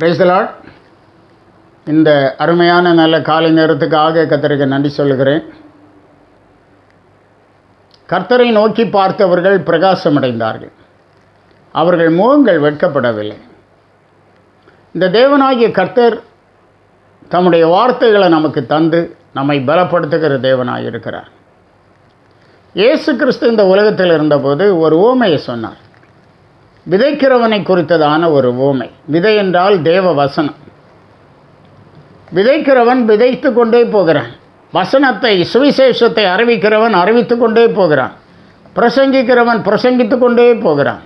பிரைஸ்லாட் இந்த அருமையான நல்ல காலை நேரத்துக்காக கத்தருக்கு நன்றி சொல்லுகிறேன். கர்த்தரை நோக்கி பார்த்தவர்கள் பிரகாசமடைந்தார்கள். அவர்கள் முகங்கள் வெட்கப்படவில்லை. இந்த தேவனாகிய கர்த்தர் தம்முடைய வார்த்தைகளை நமக்கு தந்து நம்மை பலப்படுத்துகிற தேவனாக இருக்கிறார் இயேசு கிறிஸ்து இந்த உலகத்தில் இருந்தபோது ஒரு ஓமையை சொன்னார். விதைக்கிறவனை குறித்ததான ஒரு ஓமை விதை என்றால் தேவ வசனம். விதைக்கிறவன் விதைத்து கொண்டே போகிறான். வசனத்தை சுவிசேஷத்தை அறிவிக்கிறவன் அறிவித்து கொண்டே போகிறான். பிரசங்கிக்கிறவன் பிரசங்கித்து கொண்டே போகிறான்.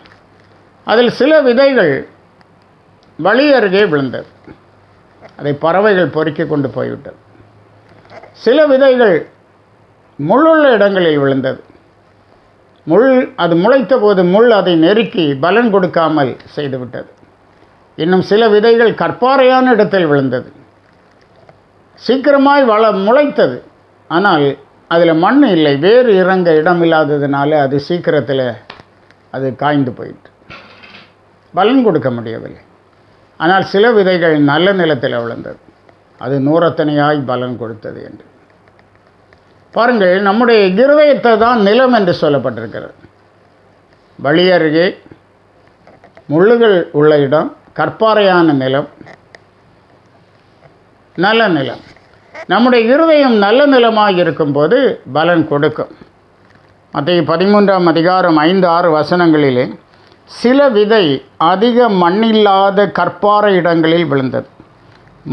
அதில் சில விதைகள் வழி அருகே விழுந்தது. அதை பறவைகள் பொறுக்கி கொண்டு போய்விட்டது. சில விதைகள் முள்ளுள்ள இடங்களில் விழுந்தது. முள் அது முளைத்த போது முள் அதை நெருக்கி பலன் கொடுக்காமல் செய்துவிட்டது. இன்னும் சில விதைகள் கற்பாறையான இடத்தில் விழுந்தது. சீக்கிரமாய் வள முளைத்தது. ஆனால் அதில் மண் இல்லை வேறு இறங்க இடம் இல்லாததுனால அது சீக்கிரத்தில் அது காய்ந்து போயிட்டு பலன் கொடுக்க முடியவில்லை. ஆனால் சில விதைகள் நல்ல நிலத்தில் விழுந்தது. அது நூறத்தனையாய் பலன் கொடுத்தது என்று. பாருங்கள் நம்முடைய இருதயத்தை தான் நிலம் என்று சொல்லப்பட்டிருக்கிறது. வழி அருகே முள்ளுகள் உள்ள இடம் கற்பாறையான நிலம் நல்ல நிலம். நம்முடைய இருதயம் நல்ல நிலமாக இருக்கும்போது பலன் கொடுக்கும். மற்ற பதிமூன்றாம் அதிகாரம் ஐந்து ஆறு வசனங்களிலே சில விதை அதிக மண்ணில்லாத கற்பாறை இடங்களில் விழுந்தது.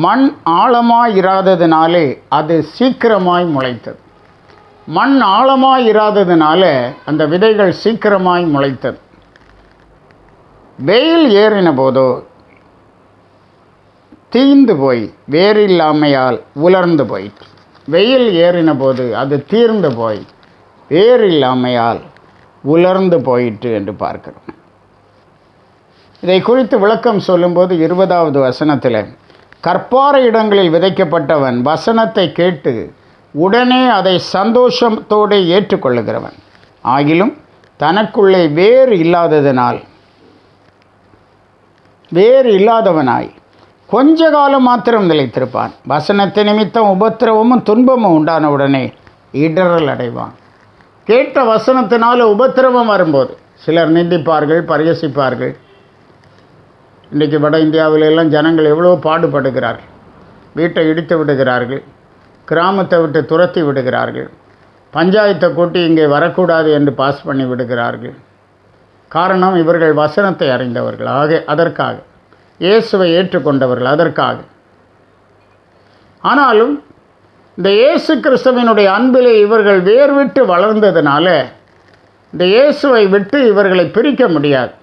மண் ஆழமாய் இராததினாலே அது சீக்கிரமாய் முளைத்தது. மண் ஆழமாக இராததினால அந்த விதைகள் சீக்கிரமாய் முளைத்தது. வெயில் ஏறின போதோ தீந்து போய் வேறில்லாமையால் உலர்ந்து போயிற்று வெயில் ஏறின போது அது தீர்ந்து போய் வேறில்லாமையால் உலர்ந்து போயிற்று என்று பார்க்கிறோம். இதை குறித்து விளக்கம் சொல்லும்போது இருபதாவது வசனத்தில் கற்பார இடங்களில் விதைக்கப்பட்டவன் வசனத்தை கேட்டு உடனே அதை சந்தோஷத்தோடு ஏற்றுக்கொள்ளுகிறவன். ஆகிலும் தனக்குள்ளே வேறு இல்லாததனால் வேறு இல்லாதவனாய் கொஞ்ச காலம் மாத்திரம் நிலைத்திருப்பான். வசனத்தை நிமித்தம் உபத்திரவமும் துன்பமும் உண்டான உடனே இடரல் அடைவான். கேட்ட வசனத்தினால உபத்திரவம் வரும்போது சிலர் நிந்திப்பார்கள் பரிகசிப்பார்கள். இன்றைக்கி வட இந்தியாவிலெல்லாம் ஜனங்கள் எவ்வளோ பாடுபடுகிறார்கள். வீட்டை இடித்து விடுகிறார்கள். கிராமத்தை விட்டு துரத்தி விடுகிறார்கள். பஞ்சாயத்தை கூட்டி இங்கே வரக்கூடாது என்று பாஸ் பண்ணி விடுகிறார்கள். காரணம் இவர்கள் வசனத்தை அறிந்தவர்கள். ஆக அதற்காக. இயேசுவை ஏற்றுக்கொண்டவர்கள். அதற்காக. ஆனாலும் இந்த இயேசு கிறிஸ்துவினுடைய அன்பிலே இவர்கள் வேர் விட்டு வளர்ந்ததுனால இந்த இயேசுவை விட்டு இவர்களை பிரிக்க முடியாது.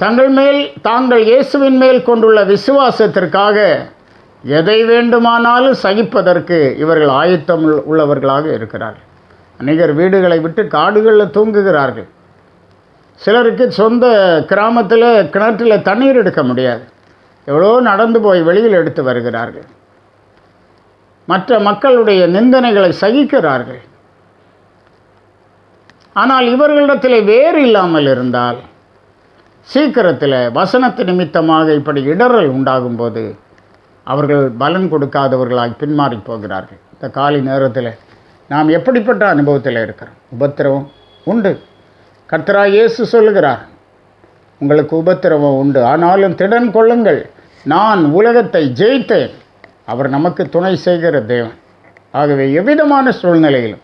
தங்கள் மேல் தாங்கள் இயேசுவின் மேல் கொண்டுள்ள விசுவாசத்திற்காக எதை வேண்டுமானாலும் சகிப்பதற்கு இவர்கள் ஆயத்தம் உள்ளவர்களாக இருக்கிறார்கள். அநேகர் வீடுகளை விட்டு காடுகளில் தூங்குகிறார்கள். சிலருக்கு சொந்த கிராமத்தில் கிணற்றில் தண்ணீர் எடுக்க முடியாது. எவ்வளோ நடந்து போய் வெளியில் எடுத்து வருகிறார்கள். மற்ற மக்களுடைய நிந்தனைகளை சகிக்கிறார்கள். ஆனால் இவர்களிடத்தில் வேறு இல்லாமல் இருந்தால் சீக்கிரத்தில் வசனத்து நிமித்தமாக இப்படி இடரல் உண்டாகும்போது அவர்கள் பலன் கொடுக்காதவர்களாய் பின்மாறி போகிறார்கள். இந்த காலை நேரத்தில் நாம் எப்படிப்பட்ட அனுபவத்தில் இருக்கிறோம்? உபத்திரவம் உண்டு. கர்த்தரா இயேசு சொல்லுகிறார் உங்களுக்கு உபத்திரவம் உண்டு. ஆனாலும் திடன் கொள்ளுங்கள். நான் உலகத்தை ஜெயித்தேன். அவர் நமக்கு துணை செய்கிற தேவன். ஆகவே எவ்விதமான சூழ்நிலையிலும்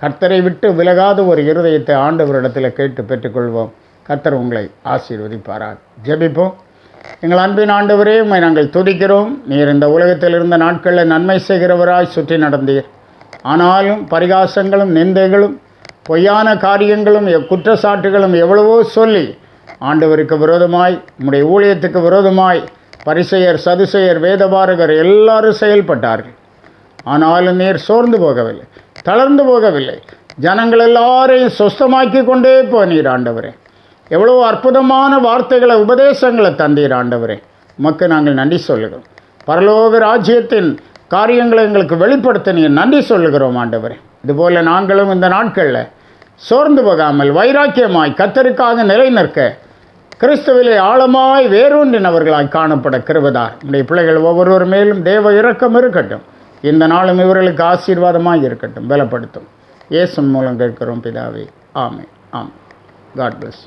கர்த்தரை விட்டு விலகாத ஒரு இருதயத்தை ஆண்டவரிடத்தில் கேட்டு பெற்றுக்கொள்வோம். கர்த்தர் உங்களை ஆசீர்வதிப்பாராக. ஜெபிப்போம். எங்கள் அன்பின் ஆண்டவரே உண்மை நாங்கள் துடிக்கிறோம் நீர் இந்த உலகத்தில் இருந்த நாட்களில் நன்மை செய்கிறவராய் சுற்றி நடந்தீர். ஆனாலும் பரிகாசங்களும் நிந்தைகளும் பொய்யான காரியங்களும் குற்றச்சாட்டுகளும் எவ்வளவோ சொல்லி ஆண்டவருக்கு விரோதமாய் உம்முடைய ஊழியத்துக்கு விரோதமாய் பரிசெயர் சதுசெயர் வேதபாரகர் எல்லாரும் செயல்பட்டார்கள். ஆனாலும் நீர் சோர்ந்து போகவில்லை தளர்ந்து போகவில்லை. ஜனங்கள் எல்லாரையும் சொஸ்தமாக்கி கொண்டே போனீர் ஆண்டவரே. எவ்வளோ அற்புதமான வார்த்தைகளை உபதேசங்களை தந்தீர் ஆண்டவரே. உமக்கு நாங்கள் நன்றி சொல்லுகிறோம். பரலோக ராஜ்யத்தின் காரியங்களை எங்களுக்கு வெளிப்படுத்த நீங்கள் நன்றி சொல்லுகிறோம் ஆண்டவரே. இதுபோல் நாங்களும் இந்த நாட்களில் சோர்ந்து போகாமல் வைராக்கியமாய் கத்தருக்காக நிலை நிற்க கிறிஸ்துவிலே ஆழமாய் வேரூன்றினவர்களாய் காணப்பட கிருபதார். உடைய பிள்ளைகள் ஒவ்வொருவர் மேலும் தேவ இரக்கம் இருக்கட்டும். இந்த நாளும் இவர்களுக்கு ஆசீர்வாதமாய் இருக்கட்டும். பலப்படுத்தும். இயேசன் மூலம் கேட்கிறோம் பிதாவே. ஆமே ஆம் காட் பிளஸ்